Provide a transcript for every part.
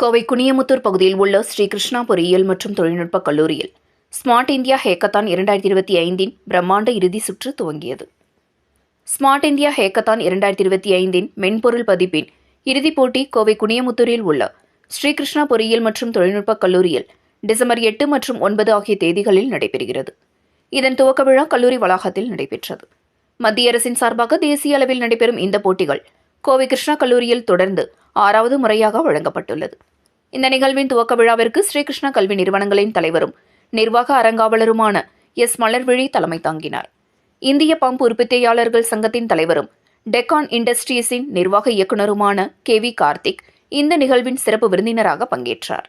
கோவை குனியமுத்தூர் பகுதியில் உள்ள ஸ்ரீ கிருஷ்ணா பொறியியல் மற்றும் தொழில்நுட்ப கல்லூரியில் ஸ்மார்ட் இந்தியா ஹேக்கத்தான் இரண்டாயிரத்தி இருபத்தி ஐந்தின் பிரம்மாண்ட இறுதி சுற்று துவங்கியது. ஸ்மார்ட் இந்தியா ஹேக்கத்தான் இரண்டாயிரத்தி இருபத்தி ஐந்தின் மென்பொருள் பதிப்பின் இறுதிப் போட்டி கோவை குனியமுத்தூரில் உள்ள ஸ்ரீ கிருஷ்ணா பொறியியல் மற்றும் தொழில்நுட்ப கல்லூரியில் டிசம்பர் எட்டு மற்றும் ஒன்பது ஆகிய தேதிகளில் நடைபெறுகிறது. இதன் துவக்க விழா கல்லூரி வளாகத்தில் நடைபெற்றது. மத்திய அரசின் சார்பாக தேசிய அளவில் நடைபெறும் இந்த போட்டிகள் கோவை கிருஷ்ணா கல்லூரியில் தொடர்ந்து ஆறாவது முறையாக வழங்கப்பட்டுள்ளது. இந்த நிகழ்வின் துவக்க விழாவிற்கு ஸ்ரீகிருஷ்ண கல்வி நிறுவனங்களின் தலைவரும் நிர்வாக அரங்காவலருமான எஸ். மலர்விழி தலைமை தாங்கினார். இந்திய பம்ப் உற்பத்தியாளர்கள் சங்கத்தின் தலைவரும் டெக்கான் இண்டஸ்ட்ரீஸின் நிர்வாக இயக்குநருமான கே. வி. கார்த்திக் இந்த நிகழ்வின் சிறப்பு விருந்தினராக பங்கேற்றார்.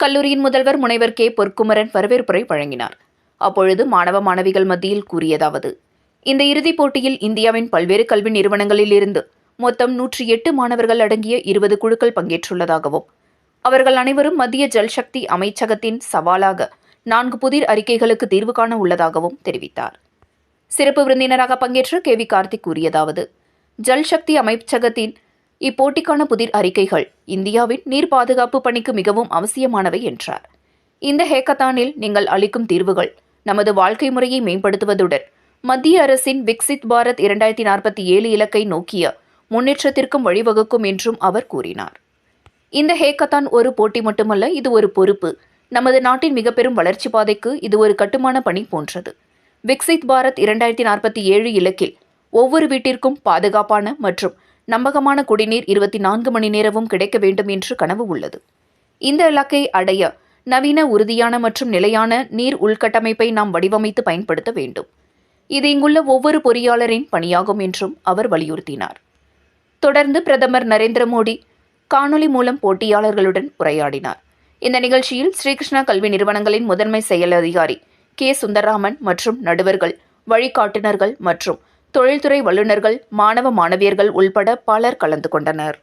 கல்லூரியின் முதல்வர் முனைவர் கே. பொற்குமரன் வரவேற்புரை வழங்கினார். அப்பொழுது மாணவ மாணவிகள் மத்தியில் கூறியதாவது இந்த இறுதிப் போட்டியில் இந்தியாவின் பல்வேறு கல்வி நிறுவனங்களில் இருந்து மொத்தம் நூற்றி எட்டு மாணவர்கள் அடங்கிய இருபது குழுக்கள் பங்கேற்றுள்ளதாகவும் அவர்கள் அனைவரும் மத்திய ஜல்சக்தி அமைச்சகத்தின் சவாலாக நான்கு புதிர் அறிக்கைகளுக்கு தீர்வு காண உள்ளதாகவும் தெரிவித்தார். சிறப்பு விருந்தினராக பங்கேற்ற கே. வி. கார்த்திக் கூறியதாவது ஜல்சக்தி அமைச்சகத்தின் இப்போட்டிக்கான புதிர் அறிக்கைகள் இந்தியாவின் நீர் பாதுகாப்பு பணிக்கு மிகவும் அவசியமானவை என்றார். இந்த ஹேக்கத்தானில் நீங்கள் அளிக்கும் தீர்வுகள் நமது வாழ்க்கை முறையை மேம்படுத்துவதுடன் மத்திய அரசின் விக்சித் பாரத் இரண்டாயிரத்தி நாற்பத்தி ஏழு இலக்கை நோக்கிய முன்னேற்றத்திற்கும் வழிவகுக்கும் என்றும் அவர் கூறினார். இந்த ஹேக்கத்தான் ஒரு போட்டி மட்டுமல்ல இது ஒரு பொறுப்பு. நமது நாட்டின் மிக பெரும் வளர்ச்சி பாதைக்கு இது ஒரு கட்டுமான பணி போன்றது. விக்சித் பாரத் இரண்டாயிரத்தி நாற்பத்தி ஏழு இலக்கில் ஒவ்வொரு வீட்டிற்கும் பாதுகாப்பான மற்றும் நம்பகமான குடிநீர் இருபத்தி நான்கு மணி நேரமும் கிடைக்க வேண்டும் என்று கனவு உள்ளது. இந்த இலக்கை அடைய நவீன உறுதியான மற்றும் நிலையான நீர் உள்கட்டமைப்பை நாம் வடிவமைத்து பயன்படுத்த வேண்டும். இது இங்குள்ள ஒவ்வொரு பொறியாளரின் பணியாகும் என்றும் அவர் வலியுறுத்தினார். தொடர்ந்து பிரதமர் நரேந்திர மோடி காணொலி மூலம் போட்டியாளர்களுடன் உரையாடினார். இந்த நிகழ்ச்சியில் ஸ்ரீகிருஷ்ணா கல்வி நிறுவனங்களின் முதன்மை செயல் அதிகாரி கே. சுந்தரராமன் மற்றும் நடுவர்கள் வழிகாட்டுநர்கள் மற்றும் தொழில்துறை வல்லுநர்கள் மாணவ மாணவியர்கள் உள்பட பலர் கலந்து கொண்டனர்.